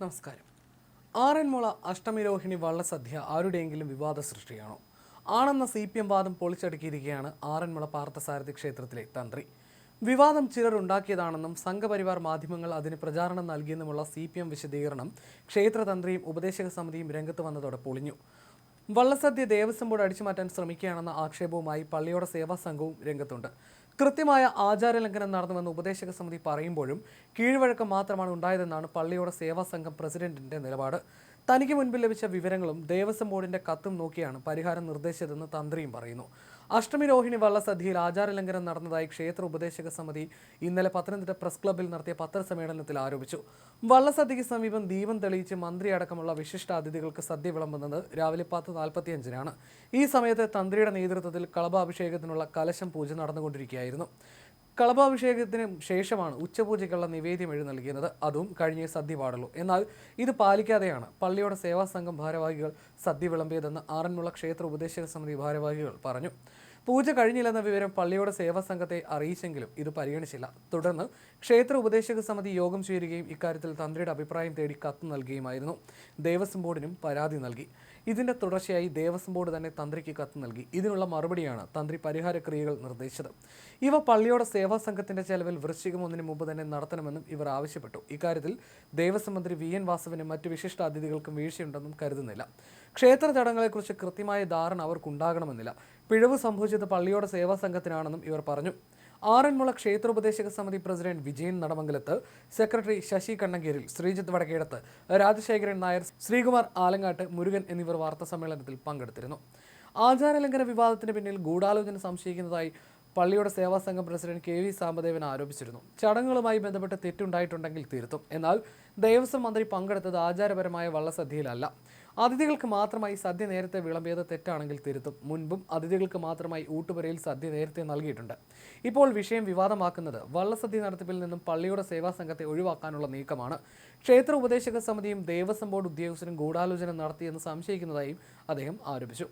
നമസ്കാരം. ആറന്മുള അഷ്ടമിരോഹിണി വള്ളസദ്യ ആരുടെയെങ്കിലും വിവാദ സൃഷ്ടിയാണോ? ആണെന്ന സി പി എം വാദം പൊളിച്ചടുക്കിയിരിക്കുകയാണ് ആറന്മുള പാർത്ഥസാരഥി ക്ഷേത്രത്തിലെ തന്ത്രി. വിവാദം ചിലർ ഉണ്ടാക്കിയതാണെന്നും സംഘപരിവാർ മാധ്യമങ്ങൾ അതിന് പ്രചാരണം നൽകിയെന്നുമുള്ള സി പി എം വിശദീകരണം ക്ഷേത്രതന്ത്രിയും ഉപദേശക സമിതിയും രംഗത്ത് വന്നതോടെ പൊളിഞ്ഞു. വള്ളസദ്യ ദേവസ്വം ബോർഡ് അടിച്ചുമാറ്റാൻ ശ്രമിക്കുകയാണെന്ന ആക്ഷേപവുമായി പള്ളിയോട സേവാ സംഘവും രംഗത്തുണ്ട്. കൃത്യമായ ആചാരലംഘനം നടന്നുവെന്ന് ഉപദേശക സമിതി പറയുമ്പോഴും കീഴ്വഴക്കം മാത്രമാണ് ഉണ്ടായതെന്നാണ് പള്ളിയോട സേവാ സംഘം പ്രസിഡന്റിന്റെ നിലപാട്. തനിക്ക് മുൻപിൽ ലഭിച്ച വിവരങ്ങളും ദേവസ്വം ബോർഡിന്റെ കത്തും നോക്കിയാണ് പരിഹാരം നിർദ്ദേശിച്ചതെന്ന് തന്ത്രിയും പറയുന്നു. അഷ്ടമി രോഹിണി വള്ളസദ്യയിൽ ആചാരലംഘനം നടന്നതായി ക്ഷേത്ര ഉപദേശക സമിതി ഇന്നലെ പത്തനംതിട്ട പ്രസ് ക്ലബ്ബിൽ നടത്തിയ പത്രസമ്മേളനത്തിൽ ആരോപിച്ചു. വള്ളസദ്യയ്ക്ക് സമീപം ദീപം തെളിയിച്ച് മന്ത്രി അടക്കമുള്ള വിശിഷ്ട അതിഥികൾക്ക് സദ്യ വിളമ്പുന്നത് രാവിലെ പത്ത് നാൽപ്പത്തിയഞ്ചിനാണ്. ഈ സമയത്ത് തന്ത്രിയുടെ നേതൃത്വത്തിൽ കളഭാഭിഷേകത്തിനുള്ള കലശം പൂജ നടന്നുകൊണ്ടിരിക്കുകയായിരുന്നു. കളഭാഭിഷേകത്തിന് ശേഷമാണ് ഉച്ചപൂജയ്ക്കുള്ള നിവേദ്യം എഴു നൽകിയത് അതും കഴിഞ്ഞേ സദ്യ പാടുള്ളൂ. എന്നാൽ ഇത് പാലിക്കാതെയാണ് പള്ളിയുടെ സേവാ സംഘം ഭാരവാഹികൾ സദ്യ വിളമ്പിയതെന്ന് ആറന്മുള ക്ഷേത്ര ഉപദേശക സമിതി ഭാരവാഹികൾ പറഞ്ഞു. പൂജ കഴിഞ്ഞില്ലെന്ന വിവരം പള്ളിയുടെ സേവാ സംഘത്തെ അറിയിച്ചെങ്കിലും ഇത് പരിഗണിച്ചില്ല. തുടർന്ന് ക്ഷേത്ര ഉപദേശക സമിതി യോഗം ചേരുകയും ഇക്കാര്യത്തിൽ തന്ത്രിയുടെ അഭിപ്രായം തേടി കത്ത് നൽകുകയുമായിരുന്നു. ദേവസ്വം ബോർഡിനും പരാതി നൽകി. ഇതിന്റെ തുടർച്ചയായി ദേവസ്വം ബോർഡ് തന്നെ തന്ത്രിക്ക് കത്ത് നൽകി. ഇതിനുള്ള മറുപടിയാണ് തന്ത്രി പരിഹാര ക്രിയകൾ നിർദ്ദേശിച്ചത്. ഇവ പള്ളിയുടെ സേവാ സംഘത്തിന്റെ ചെലവിൽ വൃശ്ചികം ഒന്നിന് മുമ്പ് തന്നെ നടത്തണമെന്നും ഇവർ ആവശ്യപ്പെട്ടു. ഇക്കാര്യത്തിൽ ദേവസ്വം മന്ത്രി വി. എൻ. വാസവനും മറ്റു വിശിഷ്ട അതിഥികൾക്കും വീഴ്ചയുണ്ടെന്നും കരുതുന്നില്ല. ക്ഷേത്ര ചടങ്ങുകളെക്കുറിച്ച് കൃത്യമായ ധാരണ അവർക്കുണ്ടാകണമെന്നില്ല. പിഴവ് സംഭവിച്ചത് പള്ളിയോട സേവാ സംഘത്തിനാണെന്നും ഇവർ പറഞ്ഞു. ആറന്മുള ക്ഷേത്രോപദേശക സമിതി പ്രസിഡന്റ് വിജയൻ നടമംഗലത്ത് സെക്രട്ടറി ശശി കണ്ണങ്കേരിൽ ശ്രീജിത്ത് വടക്കേടത്ത് രാജശേഖരൻ നായർ ശ്രീകുമാർ ആലങ്ങാട്ട് മുരുകൻ എന്നിവർ വാർത്താ സമ്മേളനത്തിൽ പങ്കെടുത്തിരുന്നു. ആചാരലംഘന വിവാദത്തിന് പിന്നിൽ ഗൂഢാലോചന സംശയിക്കുന്നതായി പള്ളിയുടെ സേവാ സംഘം പ്രസിഡന്റ് കെ വി സാമ്പദേവൻ ആരോപിച്ചിരുന്നു. ചടങ്ങുകളുമായി ബന്ധപ്പെട്ട് തെറ്റുണ്ടായിട്ടുണ്ടെങ്കിൽ തിരുത്തും. എന്നാൽ ദേവസ്വം മന്ത്രി പങ്കെടുത്തത് ആചാരപരമായ വള്ളസദ്യയിലല്ല. അതിഥികൾക്ക് മാത്രമായി സദ്യ നേരത്തെ വിളമ്പിയത് തെറ്റാണെങ്കിൽ തിരുത്തും. മുൻപും അതിഥികൾക്ക് മാത്രമായി ഊട്ടുപുരയിൽ സദ്യ നേരത്തെ നൽകിയിട്ടുണ്ട്. ഇപ്പോൾ വിഷയം വിവാദമാക്കുന്നത് വള്ളസദ്യ നടത്തിപ്പിൽ നിന്നും പള്ളിയുടെ സേവാ സംഘത്തെ ഒഴിവാക്കാനുള്ള നീക്കമാണ്. ക്ഷേത്ര ഉപദേശക സമിതിയും ദേവസ്വം ബോർഡ് ഉദ്യോഗസ്ഥരും ഗൂഢാലോചന നടത്തിയെന്ന് സംശയിക്കുന്നതായും അദ്ദേഹം ആരോപിച്ചു.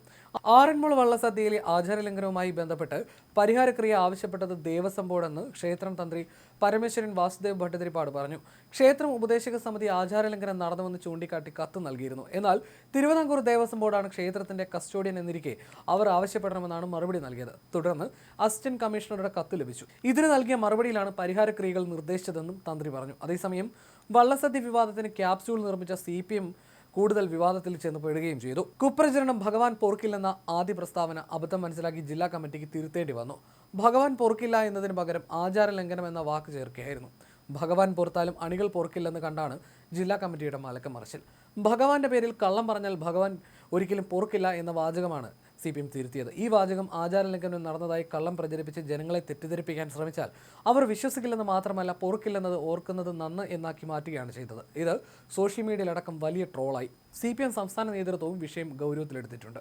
ആറന്മുള വള്ളസദ്യയിലെ ആചാരലംഘനവുമായി ബന്ധപ്പെട്ട് പരിഹാരക്രിയ ആവശ്യപ്പെട്ടത് ദേവസ്വം ബോർഡെന്ന് ക്ഷേത്രം തന്ത്രി പരമേശ്വരൻ വാസുദേവ് ഭട്ടതിരിപ്പാട് പറഞ്ഞു. ക്ഷേത്രം ഉപദേശക സമിതി ആചാരലംഘനം നടന്നുവെന്ന് ചൂണ്ടിക്കാട്ടി കത്ത് നൽകിയിരുന്നു. എന്നാൽ തിരുവിതാംകൂർ ദേവസ്വം ബോർഡാണ് ക്ഷേത്രത്തിന്റെ കസ്റ്റോഡിയൻ എന്നിരിക്കെ അവർ ആവശ്യപ്പെടണമെന്നാണ് മറുപടി നൽകിയത്. തുടർന്ന് അസിസ്റ്റന്റ് കമ്മീഷണറുടെ കത്ത് ലഭിച്ചു. ഇതിന് നൽകിയ മറുപടിയിലാണ് പരിഹാരക്രിയകൾ നിർദ്ദേശിച്ചതെന്നും തന്ത്രി പറഞ്ഞു. അതേസമയം വള്ളസദ്യ വിവാദത്തിന് ക്യാപ്സ്യൂൾ നിർമ്മിച്ച സി കൂടുതൽ വിവാദത്തിൽ ചെന്ന് പെടുകയും ചെയ്തു. കുപ്രചരണം ഭഗവാൻ പോർക്കില്ലെന്ന ആദ്യ പ്രസ്താവന അബദ്ധം മനസ്സിലാക്കി ജില്ലാ കമ്മിറ്റിക്ക് തിരുത്തേണ്ടി വന്നു. ഭഗവാൻ പോർക്കില്ല എന്നതിന് പകരം ആചാര ലംഘനം എന്ന വാക്ക് ചേർക്കുകയായിരുന്നു. ഭഗവാൻ പോർത്താലും അണികൾ പോർക്കില്ലെന്ന് കണ്ടാണ് ജില്ലാ കമ്മിറ്റിയുടെ മലക്കം മറിച്ചിൽ. ഭഗവാന്റെ പേരിൽ കള്ളം പറഞ്ഞാൽ ഭഗവാൻ ഒരിക്കലും പോർക്കില്ല എന്ന വാചകമാണ് സി പി എം തിരുത്തിയത്. ഈ വാചകം ആചാരലംഘനം നടന്നതായി കള്ളം പ്രചരിപ്പിച്ച് ജനങ്ങളെ തെറ്റിദ്ധരിപ്പിക്കാൻ ശ്രമിച്ചാൽ അവർ വിശ്വസിക്കില്ലെന്ന് മാത്രമല്ല പൊറുക്കില്ലെന്നത് ഓർക്കുന്നത് നന്ന് എന്നാക്കി മാറ്റുകയാണ് ചെയ്തത്. ഇത് സോഷ്യൽ മീഡിയയിലടക്കം വലിയ ട്രോളായി. സി സംസ്ഥാന നേതൃത്വവും വിഷയം ഗൗരവത്തിലെടുത്തിട്ടുണ്ട്.